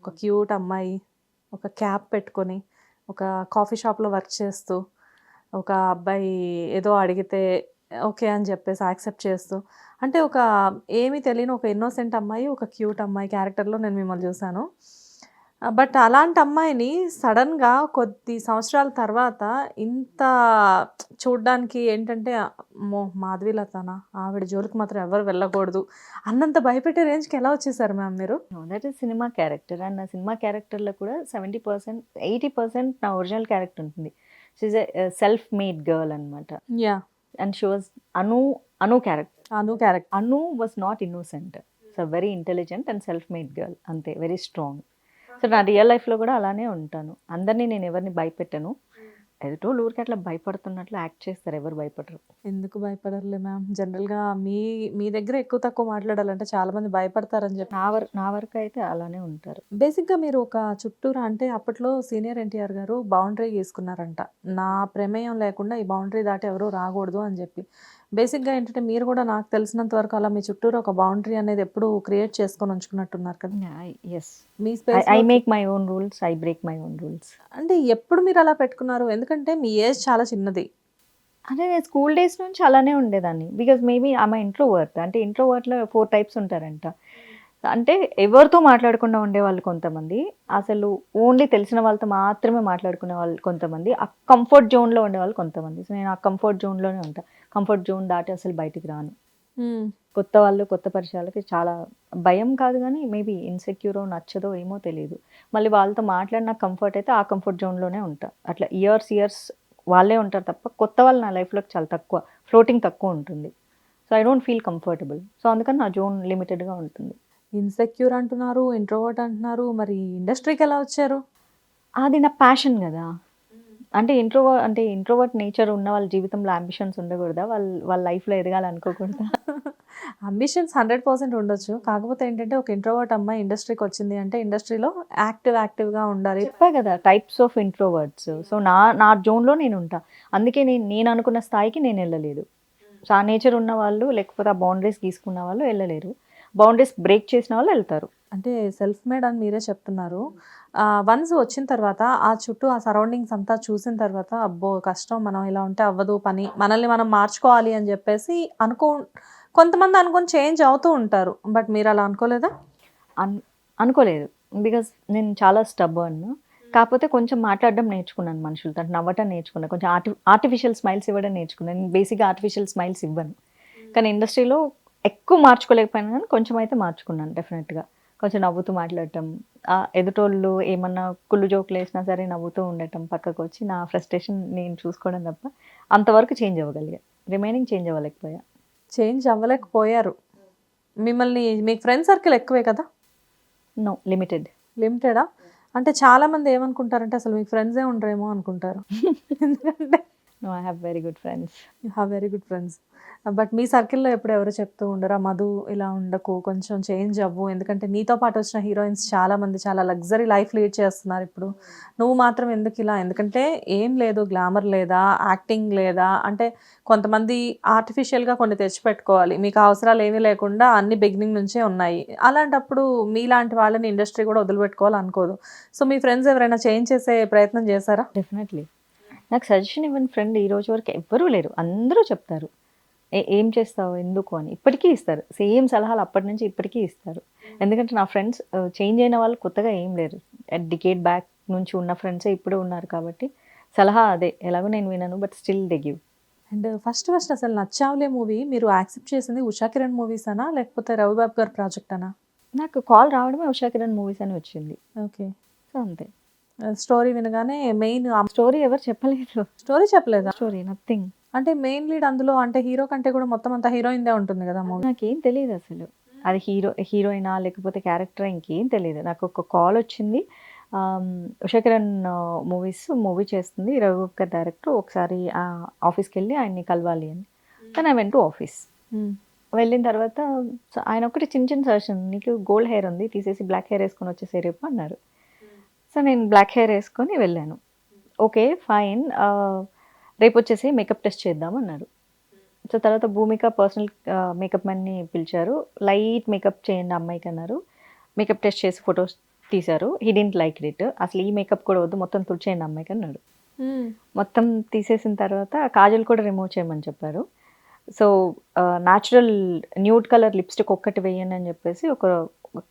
ఒక క్యూట్ అమ్మాయి ఒక క్యాప్ పెట్టుకొని ఒక కాఫీ షాప్లో వర్క్ చేస్తూ ఒక అబ్బాయి ఏదో అడిగితే ఓకే అని చెప్పేసి యాక్సెప్ట్ చేస్తూ అంటే ఒక ఏమీ తెలియని ఒక ఇన్నోసెంట్ అమ్మాయి ఒక క్యూట్ అమ్మాయి క్యారెక్టర్లో నేను మిమ్మల్ని చూశాను. బట్ అలాంటి అమ్మాయిని సడన్గా కొద్ది సంవత్సరాల తర్వాత ఇంత చూడ్డానికి ఏంటంటే మో మాధవీలతనా ఆవిడ జోలికి మాత్రం ఎవరు వెళ్ళకూడదు అన్నంత భయపెట్టే రేంజ్కి ఎలా వచ్చేసారు మ్యామ్ మీరు? That is cinema character and నా సినిమా క్యారెక్టర్లో కూడా సెవెంటీ పర్సెంట్ ఎయిటీ పర్సెంట్ నా ఒరిజినల్ క్యారెక్టర్ ఉంటుంది. She's a self made girl అనమాట yeah and she was Anu Anu character Anu character Anu was not innocent so very intelligent and self made girl అంతే very strong so నా real లైఫ్లో కూడా అలానే ఉంటాను. అందరినీ నేను ఎవరిని భయపెట్టను. ఎదుటోళ్ళు ఊరికి అట్లా భయపడుతున్నట్లు యాక్ట్ చేస్తారు. ఎవరు భయపడరు. ఎందుకు భయపడరులే మ్యామ్? జనరల్గా మీ మీ దగ్గర ఎక్కువ తక్కువ మాట్లాడాలంటే చాలా మంది భయపడతారని చెప్పి. నా వరకు నా వరకు అయితే అలానే ఉంటారు. బేసిక్గా మీరు ఒక చుట్టూరా అంటే అప్పట్లో సీనియర్ ఎన్టీఆర్ గారు బౌండరీ గీసుకున్నారంట. నా ప్రమేయం లేకుండా ఈ బౌండరీ దాటి ఎవరు రాకూడదు అని చెప్పి. బేసిక్గా ఏంటంటే మీరు కూడా నాకు తెలిసినంత వరకు అలా మీ చుట్టూరు ఒక బౌండరీ అనేది ఎప్పుడు క్రియేట్ చేసుకొని ఉంచుకున్నట్టున్నారు కదా. Yes me I make my own rules I break my own rules అంటే ఎప్పుడు మీరు అలా పెట్టుకున్నారు? ఎందుకంటే మీ ఏజ్ చాలా చిన్నది. అదే నేను స్కూల్ డేస్ నుంచి అలానే ఉండేదాన్ని. బికాజ్ మేబీ ఆమె ఇంట్రోవర్ట్ అంటే ఇంట్రోవర్ట్లో ఫోర్ టైప్స్ ఉంటారంట. అంటే ఎవరితో మాట్లాడకుండా ఉండేవాళ్ళు కొంతమంది. అసలు ఓన్లీ తెలిసిన వాళ్ళతో మాత్రమే మాట్లాడుకునే వాళ్ళు కొంతమంది. ఆ కంఫర్ట్ జోన్లో ఉండేవాళ్ళు కొంతమంది. సో నేను ఆ కంఫర్ట్ జోన్లోనే ఉంటా. కంఫర్ట్ జోన్ దాటి అసలు బయటికి రాను. కొత్త వాళ్ళు కొత్త పరిచయాలకి చాలా భయం కాదు కానీ మేబీ ఇన్సెక్యూరో నచ్చదో ఏమో తెలియదు మళ్ళీ వాళ్ళతో మాట్లాడిన కంఫర్ట్ అయితే ఆ కంఫర్ట్ జోన్లోనే ఉంటా. అట్లా ఇయర్స్ ఇయర్స్ వాళ్ళే ఉంటారు తప్ప కొత్త వాళ్ళు నా లైఫ్లోకి చాలా తక్కువ ఫ్లోటింగ్ తక్కువ ఉంటుంది. So I don't feel comfortable so అందుకని నా జోన్ లిమిటెడ్గా ఉంటుంది. ఇన్సెక్యూర్ అంటున్నారు ఇంట్రోవర్ట్ అంటున్నారు మరి ఇండస్ట్రీకి ఎలా వచ్చారు? అది నా ప్యాషన్ కదా. అంటే ఇంట్రోవర్ అంటే ఇంట్రోవర్ట్ నేచర్ ఉన్న వాళ్ళ జీవితంలో అంబిషన్స్ ఉండకూడదా? వాళ్ళ వాళ్ళ లైఫ్లో ఎదగాలనుకోకూడదా? అంబిషన్స్ హండ్రెడ్ పర్సెంట్ ఉండొచ్చు. కాకపోతే ఏంటంటే ఒక ఇంట్రోవర్ట్ అమ్మాయి ఇండస్ట్రీకి వచ్చింది అంటే ఇండస్ట్రీలో యాక్టివ్ యాక్టివ్గా ఉండాలి. చెప్పా కదా టైప్స్ ఆఫ్ ఇంట్రోవర్డ్స్ సో నా నా జోన్లో నేను ఉంటా. అందుకే నేను నేను అనుకున్న స్థాయికి నేను వెళ్ళలేదు. సో ఆ నేచర్ ఉన్న వాళ్ళు లేకపోతే ఆ బౌండరీస్ గీసుకున్న వాళ్ళు వెళ్ళలేరు. బౌండరీస్ బ్రేక్ చేసిన వాళ్ళు వెళ్తారు. అంటే సెల్ఫ్ మేడ్ అని మీరే చెప్తున్నారు. వన్స్ వచ్చిన తర్వాత ఆ చుట్టూ ఆ సరౌండింగ్స్ అంతా చూసిన తర్వాత అబ్బో కష్టం మనం ఇలా ఉంటే అవ్వదు పని మనల్ని మనం మార్చుకోవాలి అని చెప్పేసి అనుకో కొంతమంది అనుకొని చేంజ్ అవుతూ ఉంటారు. బట్ మీరు అలా అనుకోలేదా? అన్ అనుకోలేదు. బికాజ్ నేను చాలా స్టబ్బర్న్ కాకపోతే కొంచెం మాట్లాడడం నేర్చుకున్నాను మనుషులతో. నవ్వటం నేర్చుకున్నాను కొంచెం ఆర్టి ఆర్టిఫిషియల్ స్మైల్స్ ఇవ్వడం నేర్చుకున్నాను నేను బేసిక్గా ఆర్టిఫిషియల్ స్మైల్స్ ఇవ్వను. కానీ ఇండస్ట్రీలో ఎక్కువ మార్చుకోలేకపోయినా కానీ కొంచెం అయితే మార్చుకున్నాను డెఫినెట్గా కొంచెం నవ్వుతూ మాట్లాడటం. ఆ ఎదుటోళ్ళు ఏమన్నా కుళ్ళు జోకులు వేసినా సరే నవ్వుతూ ఉండటం పక్కకు వచ్చి నా ఫ్రస్ట్రేషన్ నేను చూసుకోవడం తప్ప అంతవరకు చేంజ్ అవ్వగలిగా. రిమైనింగ్ చేంజ్ అవ్వలేకపోయా. చేంజ్ అవ్వలేకపోయారు. మిమ్మల్ని మీకు ఫ్రెండ్ సర్కిల్ ఎక్కువే కదా? నో లిమిటెడ్ లిమిటెడా అంటే చాలా మంది ఏమనుకుంటారంటే అసలు మీకు ఫ్రెండ్సే ఉండరేమో అనుకుంటారు. ఎందుకంటే no I have very good friends you have very good friends but మీ సర్కిల్లో ఎప్పుడు ఎవరు చెప్తూ ఉండరా మధు ఇలా ఉండకు కొంచెం చేంజ్ అవ్వు. ఎందుకంటే నీతో పాటు వచ్చిన హీరోయిన్స్ చాలా మంది చాలా లగ్జరీ లైఫ్ లీడ్ చేస్తున్నారు ఇప్పుడు. నువ్వు మాత్రం ఎందుకు ఇలా? ఎందుకంటే ఏం లేదు గ్లామర్ లేదా యాక్టింగ్ లేదా అంటే కొంతమంది ఆర్టిఫిషియల్గా కొన్ని తెచ్చిపెట్టుకోవాలి. మీకు అవసరాలు ఏమీ లేకుండా అన్ని బిగినింగ్ నుంచే ఉన్నాయి. అలాంటప్పుడు మీలాంటి వాళ్ళని ఇండస్ట్రీ కూడా వదిలిపెట్టుకోవాలి అనుకోదు సో మీ ఫ్రెండ్స్ ఎవరైనా చేంజ్ చేసే ప్రయత్నం చేశారా? డెఫినెట్లీ నాకు సజెషన్ ఇవ్వని ఫ్రెండ్ ఈ రోజు వరకు ఎవ్వరూ లేరు. అందరూ చెప్తారు. ఏ ఏం చేస్తావు? ఎందుకు? అని. ఇప్పటికీ ఇస్తారు. సేమ్ సలహాలు అప్పటి నుంచి ఇప్పటికీ ఇస్తారు. ఎందుకంటే నా ఫ్రెండ్స్ చేంజ్ అయిన వాళ్ళు కొత్తగా ఏం లేరు. డికేట్ బ్యాక్ నుంచి ఉన్న ఫ్రెండ్సే ఇప్పుడు ఉన్నారు కాబట్టి సలహా అదే. ఎలాగో నేను వినను but still they give and first first అసలు నచ్చావులే మూవీ? మీరు యాక్సెప్ట్ చేసింది ఉషా కిరణ్ మూవీస్ అనా లేకపోతే రవిబాబు గారి ప్రాజెక్ట్ అనా? నాకు కాల్ రావడమే ఉషా కిరణ్ మూవీస్ అని వచ్చింది. ఓకే సో అంతే. స్టోరీ వినగానే మెయిన్ స్టోరీ ఎవరు చెప్పలేదు. స్టోరీ చెప్పలేదా? Story nothing. అంటే మెయిన్ లీడ్ అందులో అంటే హీరో కంటే కూడా మొత్తం అంతా హీరోయిన్దే ఉంటుంది కదా మూవీ? నాకేం తెలియదు అసలు. అది హీరో హీరోయినా లేకపోతే క్యారెక్టర్ ఇంకేం తెలియదు నాకు ఒక కాల్ వచ్చింది. ఉషాకిరణ్ మూవీస్ మూవీ చేస్తుంది. గారి డైరెక్టర్ ఒకసారి ఆ ఆఫీస్కి వెళ్ళి ఆయన్ని కలవాలి అని. కానీ ఐ వెంట్ టు ఆఫీస్ వెళ్ళిన తర్వాత ఆయన ఒకటి చిన్న చిన్న సజెషన్ నీకు గోల్డ్ హెయిర్ ఉంది తీసేసి బ్లాక్ హెయిర్ వేసుకొని వచ్చేసే రేపు అన్నారు. సో నేను బ్లాక్ హెయిర్ వేసుకొని వెళ్ళాను. Okay fine. రేపు వచ్చేసి మేకప్ టెస్ట్ చేద్దాం అన్నారు సో తర్వాత భూమిక పర్సనల్ మేకప్ మ్యాన్ని పిలిచారు. లైట్ మేకప్ చేయండి అమ్మాయికి అన్నారు. మేకప్ టెస్ట్ చేసి ఫొటోస్ తీశారు. He didn't like it. అసలు ఈ మేకప్ కూడా వద్దు మొత్తం తుడిచేయండి అమ్మాయికి అన్నాడు. మొత్తం తీసేసిన తర్వాత కాజల్ కూడా రిమూవ్ చేయమని చెప్పారు. So natural nude colour lipstick ఒక్కటి వేయండి అని చెప్పేసి ఒక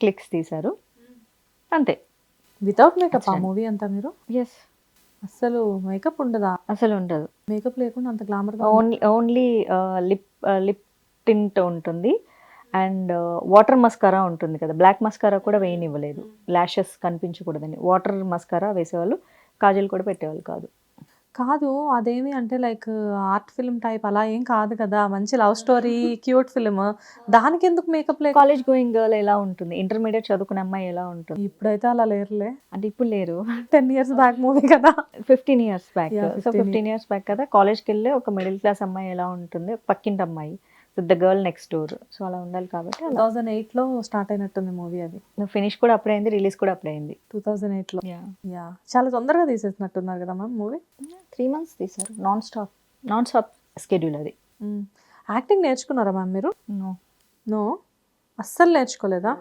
క్లిక్స్ తీశారు. అంతే. వితౌట్ మేకప్ ఆ. మూవీ అంతా మీరు? ఎస్ అస్సలు మేకప్ ఉండదా? అసలు ఉండదు. మేకప్ లేకుండా అంత glamour only only lip lip tint ఉంటుంది. అండ్ వాటర్ మస్కారా ఉంటుంది కదా. బ్లాక్ మస్కారా కూడా వేయనివ్వలేదు. లాషెస్ కనిపించకూడదని. వాటర్ మస్కారా వేసేవాళ్ళు కాజల్ కూడా పెట్టేవాళ్ళు కాదు. కాదు అదేమి అంటే లైక్ ఆర్ట్ ఫిల్మ్ టైప్ అలా ఏం కాదు కదా. మంచి లవ్ స్టోరీ క్యూట్ ఫిల్మ్. దానికి ఎందుకు మేకప్ లేక కాలేజ్ గోయింగ్ గర్ల్ ఎలా ఉంటుంది? ఇంటర్మీడియట్ చదువుకునే అమ్మాయి ఎలా ఉంటుంది? ఇప్పుడైతే అలా లేరులే. అంటే ఇప్పుడు లేరు. టెన్ ఇయర్స్ బ్యాక్ మూవీ కదా. Fifteen years back. So 15 fifteen years back కదా. కాలేజ్కి వెళ్ళి ఒక మిడిల్ క్లాస్ అమ్మాయి ఎలా ఉంటుంది? పక్కింటి అమ్మాయి. The girl next door so అలా ఉండాలి కాబట్టి టూ థౌజండ్ ఎయిట్లో స్టార్ట్ అయినట్టుంది మూవీ అది. ఫినిష్ కూడా అప్పుడే అయింది రిలీజ్ కూడా అప్పుడే అయింది. టూ థౌజండ్ ఎయిట్లో. యా చాలా తొందరగా తీసేసినట్టున్నారు కదా మ్యామ్ మూవీ త్రీ మంత్స్ తీసారు non stop non stop schedule అది యాక్టింగ్ నేర్చుకున్నారా మ్యామ్ మీరు? నో నో అస్సలు నేర్చుకోలేదా?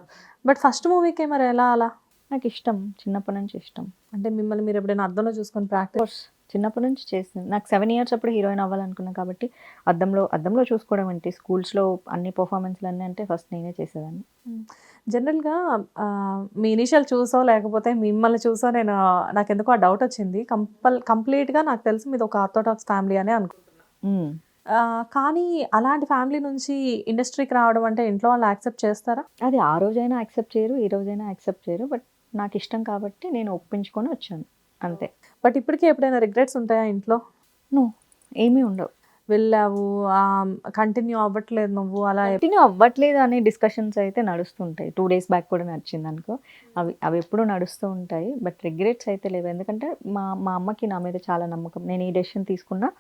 బట్ ఫస్ట్ మూవీకి మరి ఎలా అలా? నాకు ఇష్టం చిన్నప్పటి నుంచి ఇష్టం. అంటే మిమ్మల్ని మీరు ఎప్పుడైనా అద్దంలో చూసుకొని ప్రాక్టీస్ చిన్నప్పటి నుంచి చేసింది. నాకు సెవెన్ ఇయర్స్ అప్పుడు హీరోయిన్ అవ్వాలనుకున్నా కాబట్టి అద్దంలో అద్దంలో చూసుకోవడం ఏంటి? స్కూల్స్లో అన్ని పర్ఫార్మెన్స్లు అన్నీ అంటే ఫస్ట్ నేనే చేసేదాన్ని. జనరల్గా మీ ఇనిషియల్ చూసో లేకపోతే మిమ్మల్ని చూసో నేను నాకు ఎందుకో ఆ డౌట్ వచ్చింది. కంపల్ కంప్లీట్గా నాకు తెలిసి మీది ఒక ఆర్థోడాక్స్ ఫ్యామిలీ అని అనుకుంటున్నాను కానీ అలాంటి ఫ్యామిలీ నుంచి ఇండస్ట్రీకి రావడం అంటే ఇంట్లో వాళ్ళు యాక్సెప్ట్ చేస్తారా? అది ఆ రోజైనా యాక్సెప్ట్ చేయరు ఈ రోజైనా యాక్సెప్ట్ చేయరు. బట్ నాకు ఇష్టం కాబట్టి నేను ఒప్పించుకొని వచ్చాను అంతే. బట్ ఇప్పటికీ ఎప్పుడైనా రిగ్రెట్స్ ఉంటాయా ఇంట్లో? నో ఏమీ ఉండవు. వెళ్ళావు కంటిన్యూ అవ్వట్లేదు నువ్వు అలా కంటిన్యూ అవ్వట్లేదు అనే డిస్కషన్స్ అయితే నడుస్తుంటాయి. టూ డేస్ బ్యాక్ కూడా నడిచింది అనుకో అవి అవి ఎప్పుడూ నడుస్తూ ఉంటాయి. బట్ రిగ్రెట్స్ అయితే లేవు. ఎందుకంటే మా మా అమ్మకి నా మీద చాలా నమ్మకం. నేను ఈ డెసిషన్ తీసుకున్నా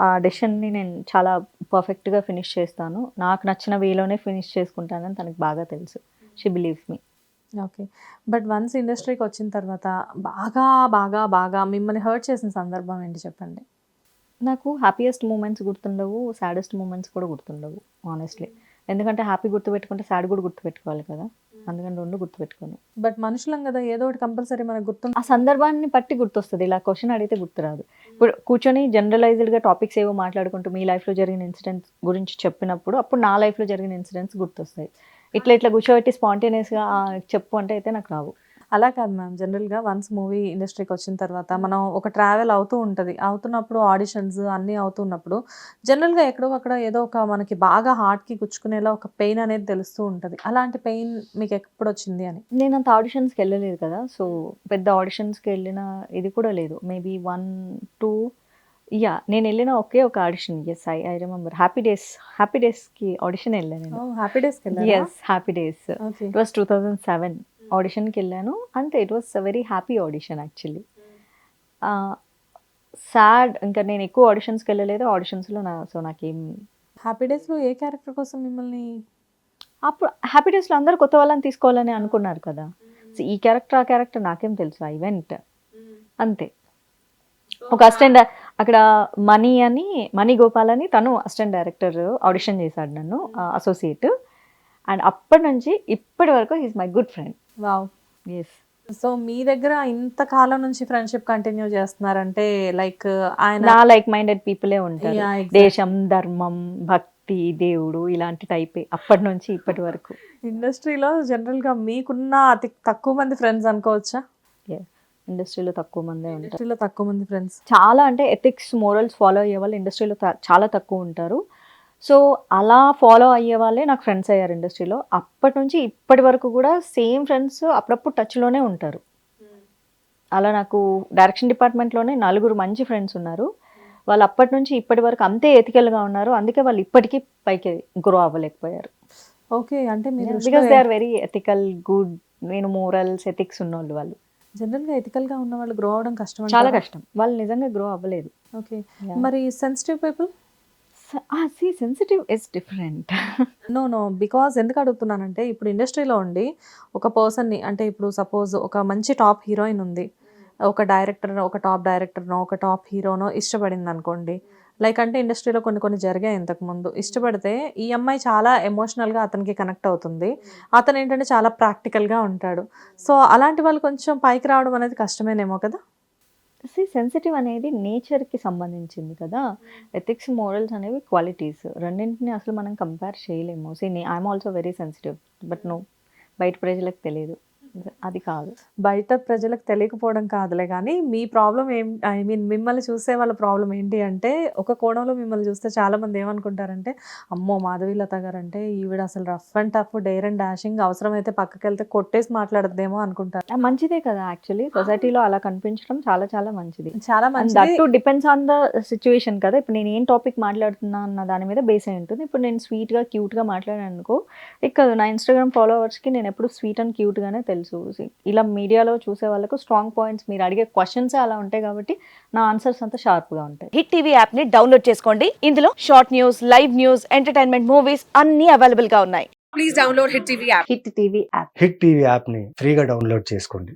ఆ డెసిషన్ని నేను చాలా పర్ఫెక్ట్గా ఫినిష్ చేస్తాను. నాకు నచ్చిన వేలోనే ఫినిష్ చేసుకుంటానని తనకి బాగా తెలుసు. She believes me okay. But once ఇండస్ట్రీకి వచ్చిన తర్వాత బాగా బాగా బాగా మిమ్మల్ని హర్ట్ చేసిన సందర్భం ఏంటి చెప్పండి? నాకు హ్యాపీయెస్ట్ మూమెంట్స్ గుర్తుండవు సాడెస్ట్ మూమెంట్స్ కూడా గుర్తుండవు ఆనెస్ట్లీ ఎందుకంటే హ్యాపీ గుర్తుపెట్టుకుంటే సాడ్ కూడా గుర్తుపెట్టుకోవాలి కదా. అందుకని రెండు గుర్తుపెట్టుకోను. బట్ మనుషులం కదా ఏదో ఒకటి కంపల్సరీ మనకు గుర్తు ఆ సందర్భాన్ని బట్టి గుర్తొస్తుంది. ఇలా క్వశ్చన్ అడిగితే గుర్తురాదు. ఇప్పుడు కూర్చొని జనరలైజ్డ్గా టాపిక్స్ ఏవో మాట్లాడుకుంటూ మీ లైఫ్లో జరిగిన ఇన్సిడెంట్స్ గురించి చెప్పినప్పుడు అప్పుడు నా లైఫ్లో జరిగిన ఇన్సిడెంట్స్ గుర్తొస్తాయి. ఇట్లా ఇట్లా కూర్చోబెట్టి స్పాంటేనియస్గా చెప్పు అంటే అయితే నాకు రావు. అలా కాదు మ్యామ్. జనరల్గా వన్స్ మూవీ ఇండస్ట్రీకి వచ్చిన తర్వాత మనం ఒక ట్రావెల్ అవుతూ ఉంటుంది. అవుతున్నప్పుడు ఆడిషన్స్ అన్నీ అవుతున్నప్పుడు జనరల్గా ఎక్కడో అక్కడ ఏదో ఒక మనకి బాగా హార్ట్కి గుచ్చుకునేలా ఒక పెయిన్ అనేది తెలుస్తూ ఉంటుంది. అలాంటి పెయిన్ మీకు ఎప్పుడు వచ్చింది అని? నేను అంత ఆడిషన్స్కి వెళ్ళలేదు కదా. సో పెద్ద ఆడిషన్స్కి వెళ్ళిన ఇది కూడా లేదు. మేబీ వన్ టూ యా నేను వెళ్ళిన ఒకే ఒక audition. Yes I I remember happy days happy డేస్కి ఆడిషన్ వెళ్ళాను నేను. హ్యాపీ డేస్కి yes happy days it was two thousand seven ఆడిషన్కి వెళ్ళాను. అంతే it was very happy audition actually sad ఇంకా నేను ఎక్కువ ఆడిషన్స్కి వెళ్ళలేదు. ఆడిషన్స్లో నా సో నాకేం హ్యాపీ డేస్లో ఏ క్యారెక్టర్ కోసం మిమ్మల్ని అప్పుడు హ్యాపీ డేస్లో అందరూ కొత్త వాళ్ళని తీసుకోవాలని అనుకున్నారు కదా. సో ఈ క్యారెక్టర్ ఆ క్యారెక్టర్ నాకేం తెలుసు ఆ ఈవెంట్ అంతే. ఒక అసిస్టెంట్ అక్కడ మనీ అని మణి గోపాల్ అని తను అసిస్టెంట్ డైరెక్టర్ ఆడిషన్ చేశాడు నన్ను అసోసియేట్ అండ్ అప్పటి నుంచి ఇప్పటి వరకు he's my good friend wow yes so మీ దగ్గర ఇంత కాలం నుంచి ఫ్రెండ్షిప్ కంటిన్యూ చేస్తున్నారంటే లైక్ ఆయన నా లైక్ మైండెడ్ పీపులే ఉంటారు. దేశం ధర్మం భక్తి దేవుడు ఇలాంటి టైపే అప్పటి నుంచి ఇప్పటి వరకు. ఇండస్ట్రీలో జనరల్గా మీకున్న అతి తక్కువ మంది ఫ్రెండ్స్ అనుకోవచ్చా? ఇండస్ట్రీలో తక్కువ మందే ఉంటారు. ఇండస్ట్రీలో తక్కువ మంది ఫ్రెండ్స్ చాలా అంటే ఎథిక్స్ మోరల్స్ ఫాలో అయ్యే వాళ్ళు ఇండస్ట్రీలో చాలా తక్కువ ఉంటారు. సో అలా ఫాలో అయ్యే వాళ్ళే నాకు ఫ్రెండ్స్ అయ్యారు ఇండస్ట్రీలో. అప్పటి నుంచి ఇప్పటి వరకు కూడా సేమ్ ఫ్రెండ్స్ అప్పుడప్పుడు టచ్లోనే ఉంటారు. అలా నాకు డైరెక్షన్ డిపార్ట్మెంట్లోనే నలుగురు మంచి ఫ్రెండ్స్ ఉన్నారు. వాళ్ళు అప్పటి నుంచి ఇప్పటి వరకు అంతే ఎథికల్గా ఉన్నారు. అందుకే వాళ్ళు ఇప్పటికీ పైకి గ్రో అవ్వలేకపోయారు. ఓకే అంటే మీరు because they are very ethical good నేను మోరల్స్ ఎథిక్స్ ఉన్నోళ్ళు వాళ్ళు. జనరల్గా ఎథికల్గా ఉన్న వాళ్ళు గ్రో అవడం కష్టం చాలా కష్టం. వాళ్ళు నిజంగా గ్రో అవ్వలేదు. ఓకే. మరి sensitive people see sensitive is different no no because ఎందుకు అడుగుతున్నానంటే ఇప్పుడు ఇండస్ట్రీలో ఉండి ఒక పర్సన్ని అంటే ఇప్పుడు సపోజ్ ఒక మంచి టాప్ హీరోయిన్ ఉంది. ఒక డైరెక్టర్ ఒక టాప్ డైరెక్టర్నో ఒక టాప్ హీరోనో ఇష్టపడింది అనుకోండి లైక్ అంటే ఇండస్ట్రీలో కొన్ని కొన్ని జరిగాయి ఇంతకుముందు. ఇష్టపడితే ఈ అమ్మాయి చాలా ఎమోషనల్గా అతనికి కనెక్ట్ అవుతుంది. అతను ఏంటంటే చాలా ప్రాక్టికల్గా ఉంటాడు. సో అలాంటి వాళ్ళు కొంచెం పైకి రావడం అనేది కష్టమేనేమో కదా? సి సెన్సిటివ్ అనేది నేచర్కి సంబంధించింది కదా. ఎథిక్స్ మోరల్స్ అనేవి క్వాలిటీస్ రెండింటిని అసలు మనం కంపేర్ చేయలేము. See I'm also very sensitive but no బయట ప్రజలకు తెలియదు. అది కాదు. బయట ప్రజలకు తెలియకపోవడం కాదులే కానీ మీ ప్రాబ్లం ఏం ఐ మీన్ మిమ్మల్ని చూసే వాళ్ళ ప్రాబ్లం ఏంటి అంటే ఒక కోణంలో మిమ్మల్ని చూస్తే చాలా మంది ఏమనుకుంటారంటే అమ్మో మాధవీలత గారు అంటే ఈవిడ అసలు rough and tough dare and dashing అవసరమైతే పక్కకి వెళ్తే కొట్టేసి మాట్లాడద్దేమో అనుకుంటారు. మంచిదే కదా యాక్చువల్లీ. సొసైటీలో అలా కనిపించడం చాలా చాలా మంచిది. చాలా దట్ మంచి to depends on the situation కదా. ఇప్పుడు నేను ఏం టాపిక్ మాట్లాడుతున్నా అన్న దాని మీద బేస్ అయి ఉంటుంది. ఇప్పుడు నేను స్వీట్గా క్యూట్గా మాట్లాడాను అనుకో ఇక నా ఇన్స్టాగ్రామ్ ఫాలోవర్స్కి నేను ఎప్పుడు స్వీట్ అండ్ క్యూట్గానే తెలుసు. ఇలా మీడియాలో చూసే వాళ్ళకు స్ట్రాంగ్ పాయింట్స్ మీరు అడిగే క్వశ్చన్స్ అలా ఉంటాయి కాబట్టి నా ఆన్సర్స్ అంతా షార్ప్గా ఉంటాయి. హిట్ టీవీ యాప్ని డౌన్లోడ్ చేసుకోండి. ఇందులో short news live news entertainment movies అన్ని అవైలబుల్గా ఉన్నాయి. Hit TV app hit TV యాప్ని ఫ్రీగా డౌన్లోడ్ చేసుకోండి.